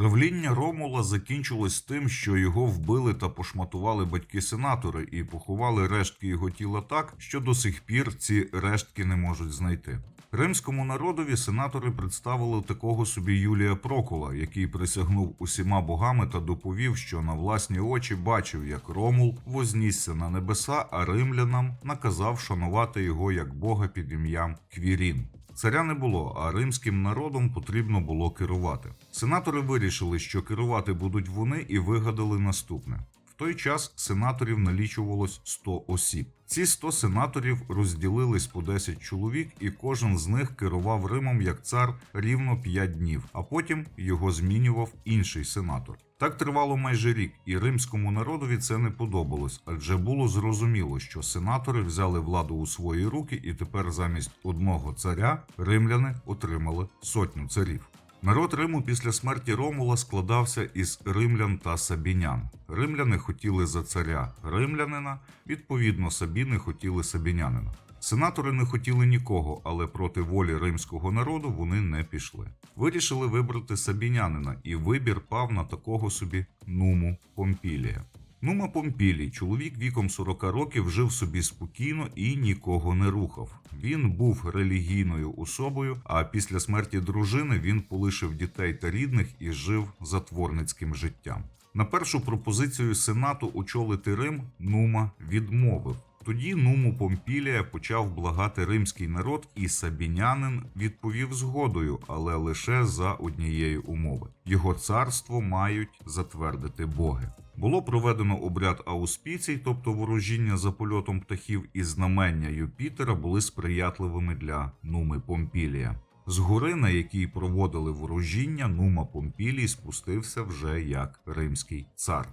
Правління Ромула закінчилось тим, що його вбили та пошматували батьки-сенатори і поховали рештки його тіла так, що до сих пір ці рештки не можуть знайти. Римському народові сенатори представили такого собі Юлія Прокула, який присягнув усіма богами та доповів, що на власні очі бачив, як Ромул вознісся на небеса, а римлянам наказав шанувати його як бога під ім'ям Квірін. Царя не було, а римським народом потрібно було керувати. Сенатори вирішили, що керувати будуть вони, і вигадали наступне. В той час сенаторів налічувалось 100 осіб. Ці 100 сенаторів розділились по 10 чоловік, і кожен з них керував Римом як цар рівно 5 днів, а потім його змінював інший сенатор. Так тривало майже рік, і римському народові це не подобалось, адже було зрозуміло, що сенатори взяли владу у свої руки, і тепер замість одного царя римляни отримали сотню царів. Народ Риму після смерті Ромула складався із римлян та сабінян. Римляни хотіли за царя римлянина, відповідно, сабіни хотіли сабінянина. Сенатори не хотіли нікого, але проти волі римського народу вони не пішли. Вирішили вибрати сабінянина, і вибір пав на такого собі Нуму Помпілія. Нума Помпілій, чоловік віком 40 років, жив собі спокійно і нікого не рухав. Він був релігійною особою, а після смерті дружини він полишив дітей та рідних і жив затворницьким життям. На першу пропозицію сенату очолити Рим Нума відмовив. Тоді Нуму Помпілія почав благати римський народ, і сабінянин відповів згодою, але лише за однієї умови: його царство мають затвердити боги. Було проведено обряд ауспіцій, тобто ворожіння за польотом птахів, і знамення Юпітера були сприятливими для Нуми Помпілія. З гори, на якій проводили ворожіння, Нума Помпілій спустився вже як римський цар.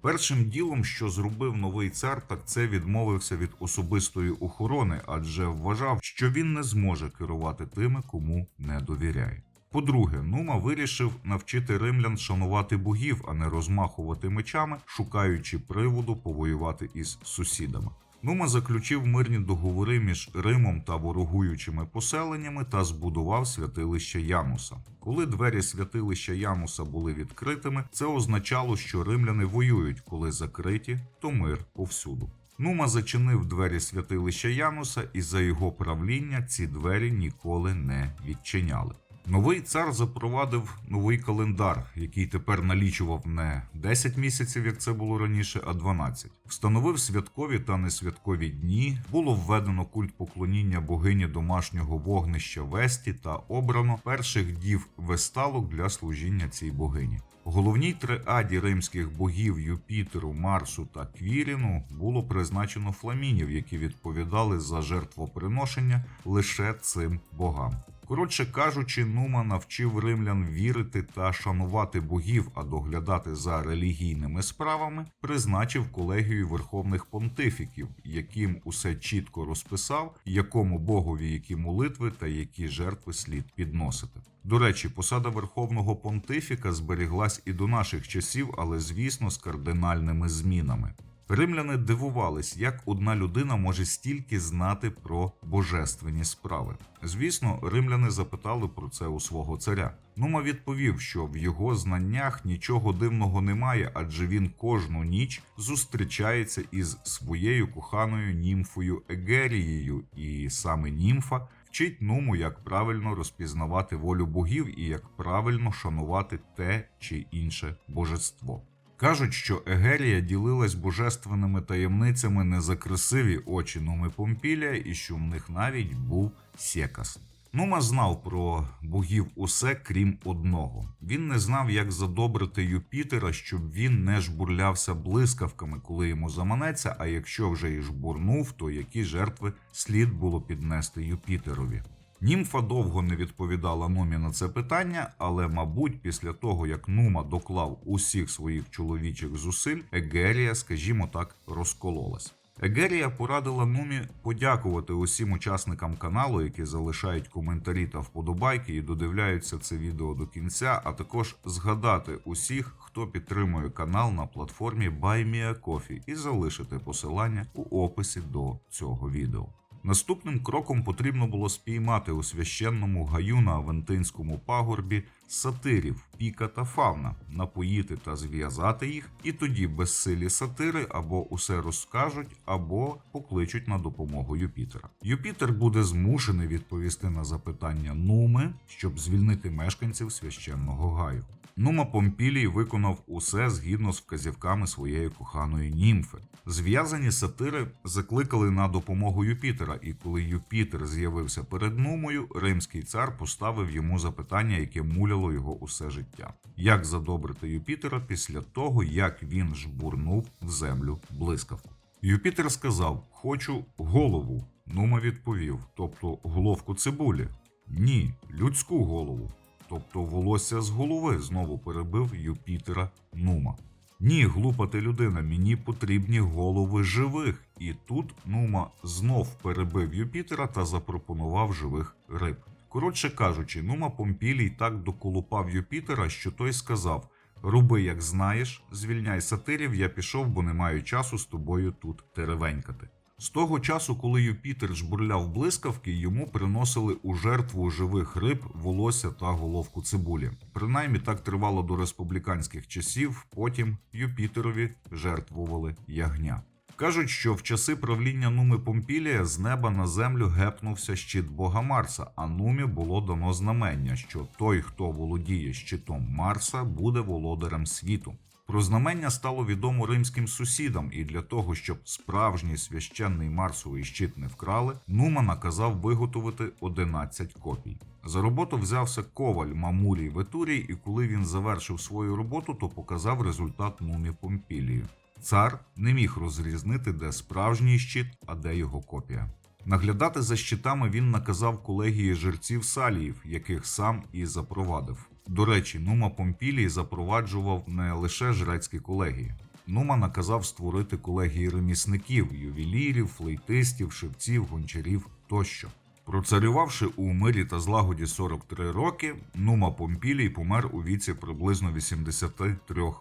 Першим ділом, що зробив новий цар, так це відмовився від особистої охорони, адже вважав, що він не зможе керувати тими, кому не довіряє. По-друге, Нума вирішив навчити римлян шанувати богів, а не розмахувати мечами, шукаючи приводу повоювати із сусідами. Нума заключив мирні договори між Римом та ворогуючими поселеннями та збудував святилище Януса. Коли двері святилища Януса були відкритими, це означало, що римляни воюють, коли закриті, то мир повсюду. Нума зачинив двері святилища Януса, і за його правління ці двері ніколи не відчиняли. Новий цар запровадив новий календар, який тепер налічував не 10 місяців, як це було раніше, а 12. Встановив святкові та несвяткові дні. Було введено культ поклоніння богині домашнього вогнища Весті та обрано перших дів весталок для служіння цій богині. Головній триаді римських богів Юпітеру, Марсу та Квіріну було призначено фламінів, які відповідали за жертвоприношення лише цим богам. Коротше кажучи, Нума навчив римлян вірити та шанувати богів, а доглядати за релігійними справами призначив колегію верховних понтифіків, яким усе чітко розписав, якому богові які молитви та які жертви слід підносити. До речі, посада верховного понтифіка зберіглась і до наших часів, але звісно, з кардинальними змінами. Римляни дивувались, як одна людина може стільки знати про божественні справи. Звісно, римляни запитали про це у свого царя. Нума відповів, що в його знаннях нічого дивного немає, адже він кожну ніч зустрічається із своєю коханою німфою Егерією, і саме німфа вчить Нуму, як правильно розпізнавати волю богів і як правильно шанувати те чи інше божество. Кажуть, що Егерія ділилась божественними таємницями не за красиві очі Нуми Помпілія і що в них навіть був Секас. Нума знав про богів усе крім одного. Він не знав, як задобрити Юпітера, щоб він не жбурлявся блискавками, коли йому заманеться. А якщо вже і жбурнув, то які жертви слід було піднести Юпітерові. Німфа довго не відповідала Нумі на це питання, але, мабуть, після того як Нума доклав усіх своїх чоловічих зусиль, Егерія, скажімо так, розкололась. Егерія порадила Нумі подякувати усім учасникам каналу, які залишають коментарі та вподобайки і додивляються це відео до кінця, а також згадати усіх, хто підтримує канал на платформі BuyMeACoffee і залишити посилання у описі до цього відео. Наступним кроком потрібно було спіймати у священному гаю на Авентинському пагорбі сатирів Піка та Фавна, напоїти та зв'язати їх, і тоді безсилі сатири або усе розкажуть, або покличуть на допомогу Юпітера. Юпітер буде змушений відповісти на запитання Нуми, щоб звільнити мешканців священного гаю. Нума Помпілій виконав усе згідно з вказівками своєї коханої німфи. Зв'язані сатири закликали на допомогу Юпітера, і коли Юпітер з'явився перед Нумою, римський цар поставив йому запитання, яке муляло його усе життя: як задобрити Юпітера після того, як він жбурнув в землю блискавку. Юпітер сказав: Хочу голову. Нума відповів, тобто головку цибулі. Ні, людську голову. Тобто волосся з голови знову перебив Юпітера Нума. Ні, глупа ти людина, мені потрібні голови живих. І тут Нума знов перебив Юпітера та запропонував живих риб. Коротше кажучи, Нума Помпілій так доколупав Юпітера, що той сказав: Руби, як знаєш, звільняй сатирів, я пішов, бо не маю часу з тобою тут теревенькати. З того часу, коли Юпітер жбурляв блискавки, йому приносили у жертву живих риб, волосся та головку цибулі. Принаймні так тривало до республіканських часів. Потім Юпітерові жертвували ягня. Кажуть, що в часи правління Нуми Помпілія з неба на землю гепнувся щит бога Марса, а Нумі було дано знамення, що той, хто володіє щитом Марса, буде володарем світу. Про знамення стало відомо римським сусідам, і для того, щоб справжній священний Марсовий щит не вкрали, Нума наказав виготовити 11 копій. За роботу взявся коваль Мамурій Ветурій, і коли він завершив свою роботу, то показав результат Нумі Помпілію. Цар не міг розрізнити, де справжній щит, а де його копія. Наглядати за щитами він наказав колегії жерців Саліїв, яких сам і запровадив. До речі, Нума Помпілій запроваджував не лише жрецькі колегії. Нума наказав створити колегії ремісників, ювелірів, флейтистів, шевців, гончарів тощо. Процарювавши у мирі та злагоді 43 роки, Нума Помпілій помер у віці приблизно 83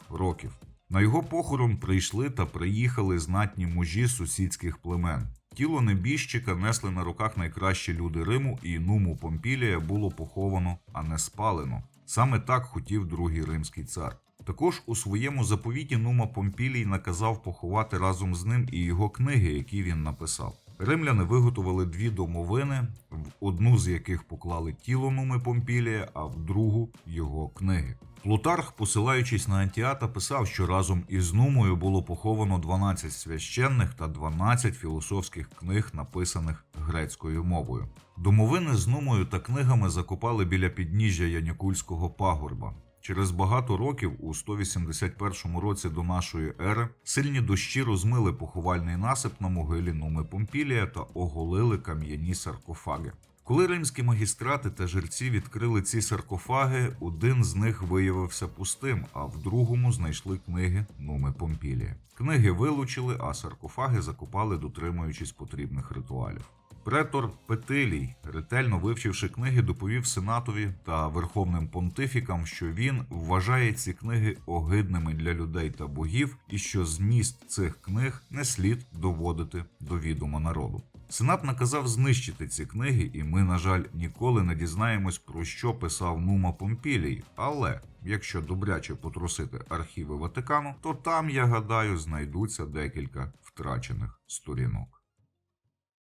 років. На його похорон прийшли та приїхали знатні мужі сусідських племен. Тіло небіжчика несли на руках найкращі люди Риму, і нуму Помпілія було поховано, а не спалено. Саме так хотів другий римський цар. Також у своєму заповіті Нума Помпілій наказав поховати разом з ним і його книги, які він написав. Римляни виготовили дві домовини, в одну з яких поклали тіло Нуми Помпілія, а в другу його книги. Плутарх, посилаючись на Антіата, писав, що разом із Нумою було поховано 12 священних та 12 філософських книг, написаних грецькою мовою. Домовини з Нумою та книгами закопали біля підніжжя Янікульського пагорба. Через багато років, у 181 році до нашої ери, сильні дощі розмили поховальний насип на могилі Нуми Помпілія та оголили кам'яні саркофаги. Коли римські магістрати та жерці відкрили ці саркофаги, один з них виявився пустим, а в другому знайшли книги Нуми Помпілія. Книги вилучили, а саркофаги закопали, дотримуючись потрібних ритуалів. Претор Петилій, ретельно вивчивши книги, доповів сенатові та верховним понтифікам, що він вважає ці книги огидними для людей та богів, і що зміст цих книг не слід доводити до відома народу. Сенат наказав знищити ці книги, і ми, на жаль, ніколи не дізнаємось, про що писав Нума Помпілій. Але якщо добряче потрусити архіви Ватикану, то там, я гадаю, знайдуться декілька втрачених сторінок.